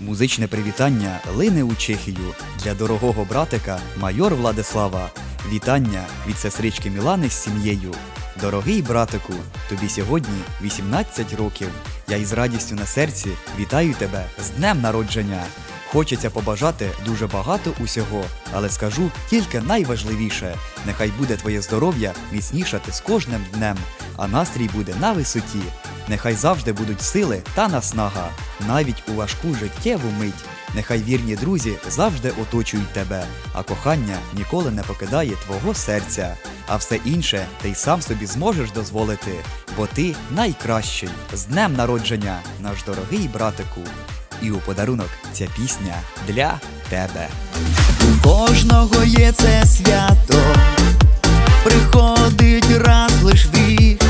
Музичне привітання лине у Чехію для дорогого братика майор Владислава. Вітання від сестрички Мілани з сім'єю. Дорогий братику, тобі сьогодні 18 років. Я із радістю на серці вітаю тебе з днем народження. Хочеться побажати дуже багато усього, але скажу тільки найважливіше: нехай буде твоє здоров'я міцнішати з кожним днем, а настрій буде на висоті. Нехай завжди будуть сили та наснага, навіть у важку життєву мить. Нехай вірні друзі завжди оточують тебе, а кохання ніколи не покидає твого серця. А все інше ти й сам собі зможеш дозволити, бо ти найкращий з днем народження, наш дорогий братику. І у подарунок ця пісня для тебе. У кожного є це свято, приходить раз лиш рік,